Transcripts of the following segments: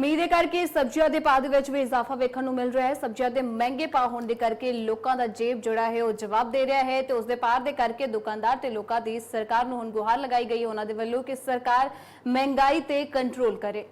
ਮੀਂਹ ਦੇ ਕਰਕੇ ਸਬਜ਼ੀਆਂ ਦੇ ਭਾਅ ਦੇ ਵਿੱਚ ਵੀ ਇਜ਼ਾਫਾ ਵੇਖਣ ਨੂੰ ਮਿਲ ਰਿਹਾ ਹੈ। ਸਬਜ਼ੀਆਂ ਦੇ ਮਹਿੰਗੇ ਭਾਅ ਹੋਣ ਦੇ ਕਰਕੇ ਲੋਕਾਂ ਦਾ ਜੇਬ ਜਿਹੜਾ ਹੈ, ਉਹ ਜਵਾਬ ਦੇ ਰਿਹਾ ਹੈ ਤੇ ਉਸ ਦੇ ਪਾਰ ਦੇ ਕਰਕੇ ਦੁਕਾਨਦਾਰ ਤੇ ਲੋਕਾਂ ਦੀ ਸਰਕਾਰ ਨੂੰ ਹੁਣ ਗੁਹਾਰ ਲਗਾਈ ਗਈ ਹੈ। ਉਹਨਾਂ ਦੇ ਵੱਲੋਂ ਕਿ ਸਰਕਾਰ ਮਹਿੰਗਾਈ ਤੇ ਕੰਟਰੋਲ ਕਰੇ।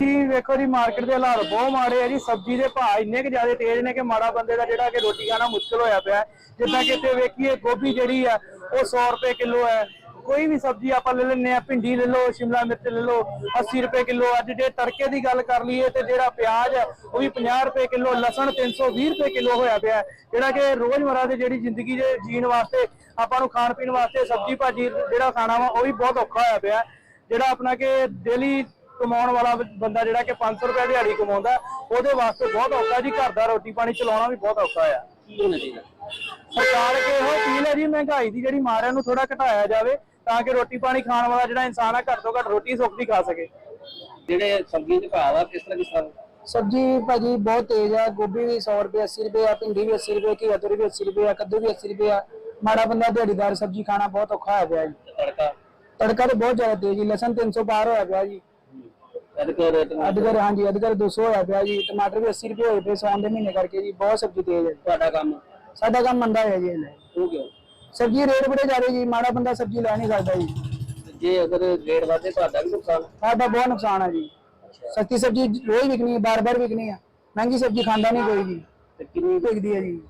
ਜੀ, ਵੇਖੋ ਜੀ ਮਾਰਕੀਟ ਦੇ ਹਾਲਾਤ ਬਹੁਤ ਮਾੜੇ ਆ ਜੀ। ਸਬਜ਼ੀ ਦੇ ਭਾਅ ਇੰਨੇ ਕਿ ਜ਼ਿਆਦਾ ਤੇਜ਼ ਨੇ ਕਿ ਮਾੜਾ ਬੰਦੇ ਦਾ ਜਿਹੜਾ ਕਿ ਰੋਟੀ ਖਾਣਾ ਮੁਸ਼ਕਲ ਹੋਇਆ ਪਿਆ ਜਿੱਦਾਂ ਕਿ ਇੱਥੇ ਵੇਖੀਏ, ਗੋਭੀ ਜਿਹੜੀ ਆ, ਉਹ 100 ਰੁਪਏ ਕਿਲੋ ਹੈ। ਕੋਈ ਵੀ ਸਬਜ਼ੀ ਆਪਾਂ ਲੈ ਲੈਂਦੇ ਆ ਭਿੰਡੀ ਲੈ ਲਓ ਸ਼ਿਮਲਾ ਮਿਰਚ ਲੈ ਲਓ 80 ਰੁਪਏ ਕਿਲੋ ਅੱਜ ਜੇ ਤੜਕੇ ਦੀ ਗੱਲ ਕਰ ਲਈਏ ਤੇ ਜਿਹੜਾ ਪਿਆਜ਼ ਉਹ ਵੀ 50 ਰੁਪਏ ਕਿਲੋ ਲਸਣ 320 ਰੁਪਏ ਕਿਲੋ ਹੋਇਆ ਪਿਆ। ਜਿਹੜਾ ਕਿ ਰੋਜ਼ਮਰਾ ਦੀ ਜਿਹੜੀ ਜ਼ਿੰਦਗੀ ਦੇ ਜੀਣ ਵਾਸਤੇ ਆਪਾਂ ਨੂੰ ਖਾਣ ਪੀਣ ਵਾਸਤੇ ਸਬਜ਼ੀ ਭਾਜੀ ਜਿਹੜਾ ਖਾਣਾ ਵਾ ਉਹ ਵੀ ਬਹੁਤ ਔਖਾ ਹੋਇਆ ਪਿਆ। ਜਿਹੜਾ ਆਪਣਾ ਕਿ ਡੇਲੀ ਕਮਾਉਣ ਵਾਲਾ ਬੰਦਾ ਜਿਹੜਾ ਕਿ 500 ਰੁਪਏ ਦਿਹਾੜੀ ਕਮਾਉਂਦਾ ਉਹਦੇ ਵਾਸਤੇ ਬਹੁਤ ਔਖਾ ਜੀ ਘਰ ਦਾ ਰੋਟੀ ਪਾਣੀ ਚਲਾਉਣਾ ਵੀ ਬਹੁਤ ਔਖਾ ਆ ਸਰਕਾਰ ਕੇ ਇਹੋ ਅਪੀਲ ਹੈ ਜੀ ਮਹਿੰਗਾਈ ਦੀ ਜਿਹੜੀ ਮਾਰ ਹੈ ਉਹਨੂੰ ਥੋੜਾ ਘਟਾਇਆ ਜਾਵੇ ਤਾਂ ਕਿ ਰੋਟੀ ਪਾਣੀ ਖਾਣ ਵਾਲਾ ਜਿਹੜਾ ਇਨਸਾਨ ਆ ਘੱਟ ਤੋਂ ਘੱਟ ਰੋਟੀ ਸੁੱਖ ਦੀ ਖਾ ਸਕੇ। ਜਿਹੜੇ ਸਬਜ਼ੀ ਦੇ ਭਾਅ ਆ ਕਿਸ ਤਰ੍ਹਾਂ ਕਿਸ ਤਰ੍ਹਾਂ? ਸਬਜ਼ੀ ਭਾਜੀ ਬਹੁਤ ਤੇਜ਼ ਆ ਗੋਭੀ ਵੀ 100 ਰੁਪਏ 80 ਰੁਪਏ ਆ ਭਿੰਡੀ ਵੀ 80 ਰੁਪਏ ਘੀਆ ਤੋਰੀ ਵੀ 80 ਰੁਪਏ ਆ ਕੱਦੂ ਵੀ 80 ਰੁਪਏ ਆ। ਮਾੜਾ ਬੰਦਾ ਦਿਹਾੜੀਦਾਰ ਸਬਜ਼ੀ ਖਾਣਾ ਬਹੁਤ ਔਖਾ ਹੋ ਗਿਆ ਜੀ। ਤੜਕਾ? ਤੜਕਾ ਬਹੁਤ ਜ਼ਿਆਦਾ ਤੇਜ਼ ਜੀ ਲਸਣ 300 ਪਾਰ ਹੋਇਆ ਪਿਆ ਜੀ। ਅਦਕਰ ਅਦਕਰ ਹਾਂਜੀ ਅਦਕਰ 200 ਹੋਇਆ ਪਿਆ ਜੀ ਟਮਾਟਰ ਵੀ 80 ਰੁਪਏ ਹੋਏ ਪਏ ਸੌਣ ਦੇ ਮਹੀਨੇ ਕਰਕੇ ਜੀ ਬਹੁਤ ਸਬਜ਼ੀ ਤੇਜ਼ ਹੈ ਤੁਹਾਡਾ ਕੰਮ? ਸਾਡਾ ਕੰਮ ਮੰਦਾ ਹੈ ਜੀ ਇਹ ਲੈ ਹੋ ਗਿਆ। ਸਬਜ਼ੀ ਰੇਟ ਬੜੇ ਜ਼ਿਆਦਾ ਜੀ ਮਾੜਾ ਬੰਦਾ ਸਬਜ਼ੀ ਲੈ ਨਹੀਂ ਸਕਦਾ ਜੀ। ਜੇ ਅਗਰ ਰੇਟ ਵਧੇ ਤੁਹਾਡਾ ਵੀ ਨੁਕਸਾਨ ਸਾਡਾ ਬਹੁਤ ਨੁਕਸਾਨ ਹੈ ਜੀ। ਸਸਤੀ ਸਬਜ਼ੀ ਰੋਜ਼ ਵਿਕਣੀ ਬਾਰ-ਬਾਰ ਵਿਕਣੀ ਆ। ਮਹਿੰਗੀ ਸਬਜ਼ੀ ਖਾਂਦਾ ਨਹੀਂ ਕੋਈ ਜੀ। ਕਿੰਨੀ ਵਿਕਦੀ ਹੈ ਜੀ।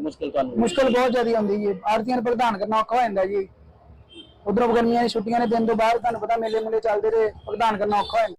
ਮੁਸ਼ਕਲ ਤੁਹਾਨੂੰ ਮੁਸ਼ਕਲ ਬਹੁਤ ਜ਼ਿਆਦਾ ਆਉਂਦੀ ਜੀ। ਆੜਤੀਆਂ ਨੂੰ ਪ੍ਰਧਾਨ ਕਰਨਾ ਔਖਾ ਹੋ ਜਾਂਦਾ ਜੀ। ਉਧਰੋਂ ਗਰਮੀਆਂ ਦੀਆਂ ਛੁੱਟੀਆਂ ਨੇ ਦਿਨ ਤੋਂ ਬਾਅਦ ਤੁਹਾਨੂੰ ਪਤਾ ਮੇਲੇ ਮੁਲੇ ਚੱਲਦੇ ਰਹੇ ਪ੍ਰਧਾਨ ਕਰਨਾ ਔਖਾ ਹੋ ਜਾਂਦਾ।